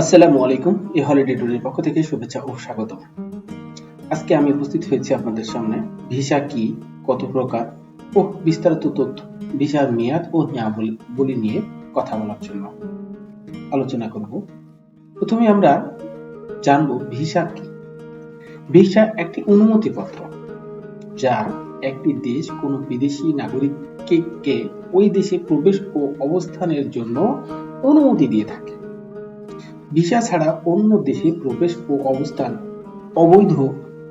আসসালামু আলাইকুম, a holiday ট্যুরের পক্ষ থেকে শুভেচ্ছা ও স্বাগত। আজকে আমি উপস্থিত হয়েছি আপনাদের সামনে ভিসা কি, কত প্রকার, ও বিস্তারিত তথ্য, ভিসার মেয়াদ ও নিয়মাবলী নিয়ে কথা বলার জন্য আলোচনা করব। প্রথমে আমরা জানব ভিসা কি। ভিসা একটি অনুমতিপত্র যা একটি দেশ কোনো বিদেশি নাগরিককে ওই দেশে প্রবেশ ও অবস্থানের জন্য অনুমতি দিয়ে থাকে। ভিসা ছাড়া অন্য দেশে প্রবেশ ও অবস্থান অবৈধ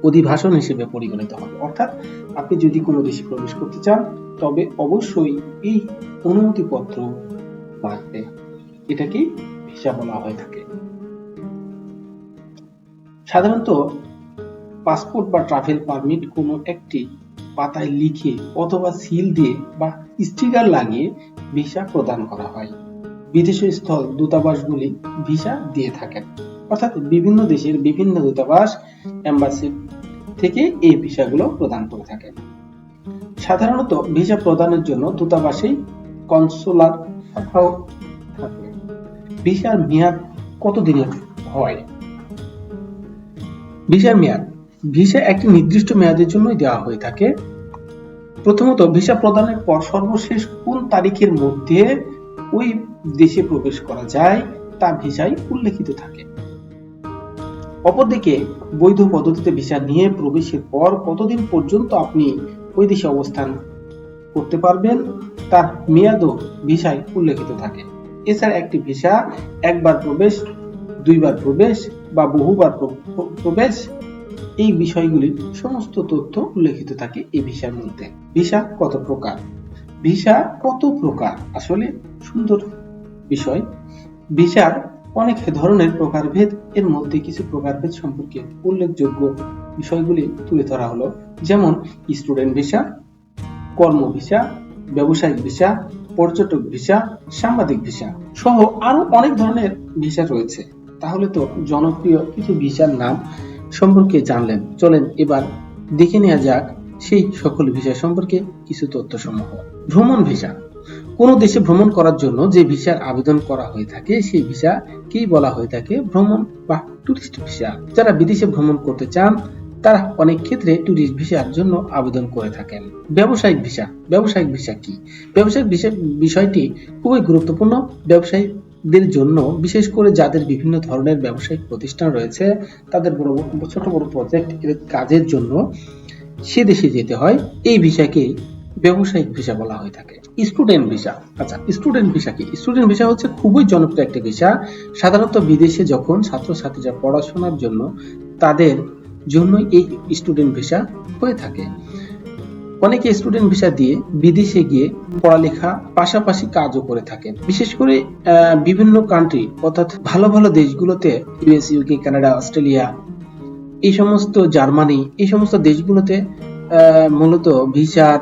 অধিবাসন হিসেবে পরিগণিত হবে। অর্থাৎ আপনি যদি কোনো দেশে প্রবেশ করতে চান, তবে অবশ্যই এই অনুমতিপত্র লাগবে এটাকে ভিসা বলা হয়ে থাকে। সাধারণত পাসপোর্ট বা ট্রাভেল পারমিট কোনো একটি পাতায় লিখে অথবা সিল দিয়ে বা স্টিকার লাগিয়ে ভিসা প্রদান করা হয়। বিদেশি স্থল দূতাবাসগুলি ভিসা দিয়ে থাকেন। অর্থাৎ বিভিন্ন দেশের বিভিন্ন দূতাবাস, এম্বাসি থেকে এই ভিসাগুলো প্রদান করে থাকে সাধারণত ভিসা প্রদানের জন্য দূতাবাসেই কনসুলার শাখাও থাকে। ভিসার মেয়াদ কত দিনের হয়? ভিসার মেয়াদ, ভিসা একটি নির্দিষ্ট মেয়াদের জন্যই দেওয়া হয়ে থাকে। প্রথমত, ভিসা প্রদানের পর সর্বশেষ কোন তারিখের মধ্যে ওই দেশে প্রবেশ করা যায় তা ভিসায় উল্লেখিত থাকে। অপরদিকে, বৈধ পদ্ধতিতে ভিসা নিয়ে প্রবেশের পর কতদিন পর্যন্ত আপনি ওই দেশে অবস্থান করতে পারবেন, তার মেয়াদও ভিসায় উল্লেখিত থাকে। এছাড়া একটি ভিসা একবার প্রবেশ, দুইবার প্রবেশ বা বহুবার প্রবেশ, এই বিষয়গুলির সমস্ত তথ্য উল্লেখিত থাকে এই ভিসার মধ্যে। ভিসা কত প্রকার? ভিসা কত প্রকার? আসলে সুন্দর বিষয়। ভিসার অনেক ধরনের প্রকারভেদ, এর মধ্যে কিছু প্রকারভেদ সম্পর্কে উল্লেখযোগ্য বিষয়গুলি তুলে ধরা হলো। যেমন স্টুডেন্ট ভিসা কর্ম ভিসা ব্যবসায়িক ভিসা পর্যটক ভিসা সাংবাদিক ভিসা সহ আরও অনেক ধরনের ভিসা রয়েছে। তাহলে তো জনপ্রিয় কিছু ভিসার নাম সম্পর্কে জানলেন। চলেন এবার দেখে নেওয়া যাক সেই সকল ভিসা সম্পর্কে কিছু তথ্য সমূহ ভ্রমণ ভিসা। কোন দেশে ভ্রমণ করার জন্য যে ভিসার আবেদন করা হয়ে থাকে, সেই ভিসা কি বলা হয়ে থাকে? ভ্রমণ বা টুরিস্ট ভিসা। যারা বিদেশে ভ্রমণ করতে চান, তারা অনেক ক্ষেত্রে ট্যুরিস্ট ভিসার জন্য আবেদন করে থাকেন। ব্যবসায়িক ভিসা। ব্যবসায়িক ভিসা কি? ব্যবসায়িক বিষয়টি খুবই গুরুত্বপূর্ণ। ব্যবসায়ীদের জন্য, বিশেষ করে যাদের বিভিন্ন ধরনের ব্যবসায়িক প্রতিষ্ঠান রয়েছে, তাদের বড় ছোট বড় প্রজেক্ট কাজের জন্য সে দেশে যেতে হয়। এই ভিসাকে ব্যবসায়িক ভিসা বলা হয়ে থাকে। Student visa. আচ্ছা স্টুডেন্ট ভিসা কি? স্টুডেন্ট ভিসা হচ্ছে খুবই জনপ্রিয় একটি ভিসা। সাধারণত বিদেশে যখন ছাত্রছাত্রীরা পড়াশোনার জন্য তাদের জন্য এই স্টুডেন্ট ভিসা হয়ে থাকে। অনেকে স্টুডেন্ট ভিসা দিয়ে বিদেশে গিয়ে পড়ালেখা পাশাপাশি কাজও করে থাকেন। বিশেষ করে বিভিন্ন কান্ট্রি অর্থাৎ ভালো ভালো দেশগুলোতে ইউএস ইউকে কানাডা অস্ট্রেলিয়া এই সমস্ত জার্মানি এই সমস্ত দেশগুলোতে মূলত ভিসার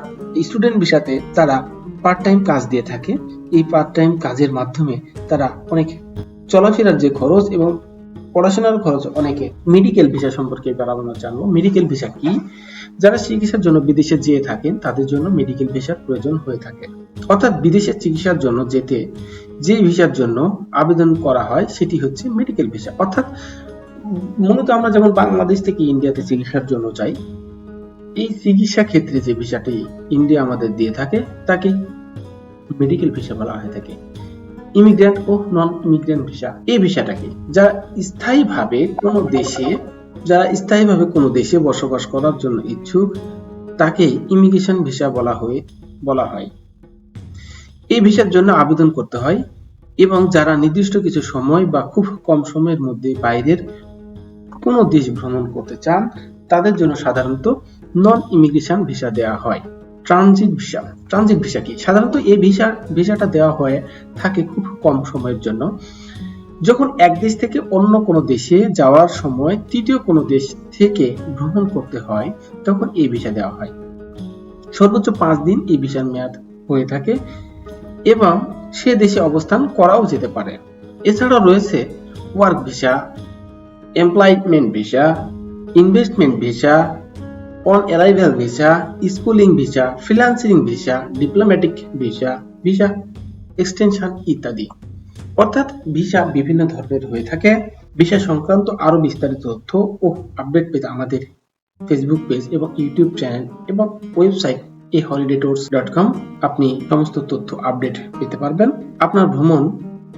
স্টুডেন্ট ভিসাতে তারা পার্ট টাইম কাজ দিয়ে থাকে। এই পার্ট টাইম কাজের মাধ্যমে তারা অনেক চলাফেরার যে খরচ এবং পড়াশোনার খরচ অনেকে মেডিকেল ভিসা সম্পর্কে এবার আমরা জানব। মেডিকেল ভিসা কি? যারা চিকিৎসার জন্য বিদেশে যেয়ে থাকেন, তাদের জন্য মেডিকেল ভিসার প্রয়োজন হয়ে থাকে। অর্থাৎ বিদেশের চিকিৎসার জন্য যেতে, যে ভিসার জন্য আবেদন করা হয়, সেটি হচ্ছে মেডিকেল ভিসা অর্থাৎ মূলত আমরা যেমন বাংলাদেশ থেকে ইন্ডিয়াতে চিকিৎসার জন্য চাই এই চিকিৎসা ক্ষেত্রে যে ভিসাটি ইন্ডিয়া আমাদের দিয়ে থাকে, তাকে মেডিকেল ভিসা বলা হয়ে থাকে। ইমিগ্রেন্ট ও নন ইমিগ্রেন্ট ভিসা এই ভিসাটাকে যারা স্থায়ীভাবে কোনো দেশে, যারা স্থায়ীভাবে কোনো দেশে বসবাস করার জন্য ইচ্ছুক, তাকে ইমিগ্রেশন ভিসা বলা হয়ে, বলা হয়। এই ভিসার জন্য আবেদন করতে হয় এবং যারা নির্দিষ্ট কিছু সময় বা খুব কম সময়ের মধ্যে বাইরের কোনো দেশ ভ্রমণ করতে চান, তাদের জন্য সাধারণত নন ইমিগ্রেশন ভিসা দেওয়া হয়। ট্রানজিট ভিসা ট্রানজিট ভিসা কি? সাধারণত এই ভিসা ভিসাটা দেওয়া হয়ে থাকে খুব কম সময়ের জন্য। যখন এক দেশ থেকে অন্য কোনো দেশে যাওয়ার সময় তৃতীয় কোনো দেশ থেকে ভ্রমণ করতে হয়, তখন এই ভিসা দেওয়া হয়। সর্বোচ্চ পাঁচ দিন এই ভিসার মেয়াদ হয়ে থাকে এবং সে দেশে অবস্থান করাও যেতে পারে। এছাড়া রয়েছে work visa employment visa investment visa on arrival visa schooling visa freelancing visa diplomatic visa visa extension ইত্যাদি। অর্থাৎ ভিসা বিভিন্ন ধরনের হয়ে থাকে। ভিসা সংক্রান্ত আরও বিস্তারিত তথ্য ও আপডেট পেতে আমাদের ফেসবুক পেজ এবং ইউটিউব চ্যানেল এবং website A holiday dot com আপনি সমস্ত তথ্য আপডেট পেতে পারবেন। আপনার ভ্রমণ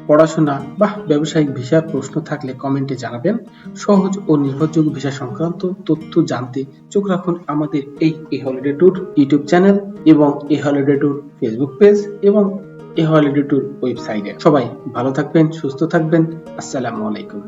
পড়াশোনা বা ব্যবসায়িক ভিসার প্রশ্ন থাকলে কমেন্টে জানাবেন। সহজ ও নির্ভরযোগ্য ভিসা সংক্রান্ত তথ্য জানতে চোখ রাখুন আমাদের এই A holiday tour YouTube channel এবং A holiday tour Facebook page এবং এ হলিডে ট্যুর ওয়েবসাইটে। সবাই ভালো থাকবেন, সুস্থ থাকবেন। আসসালামু আলাইকুম।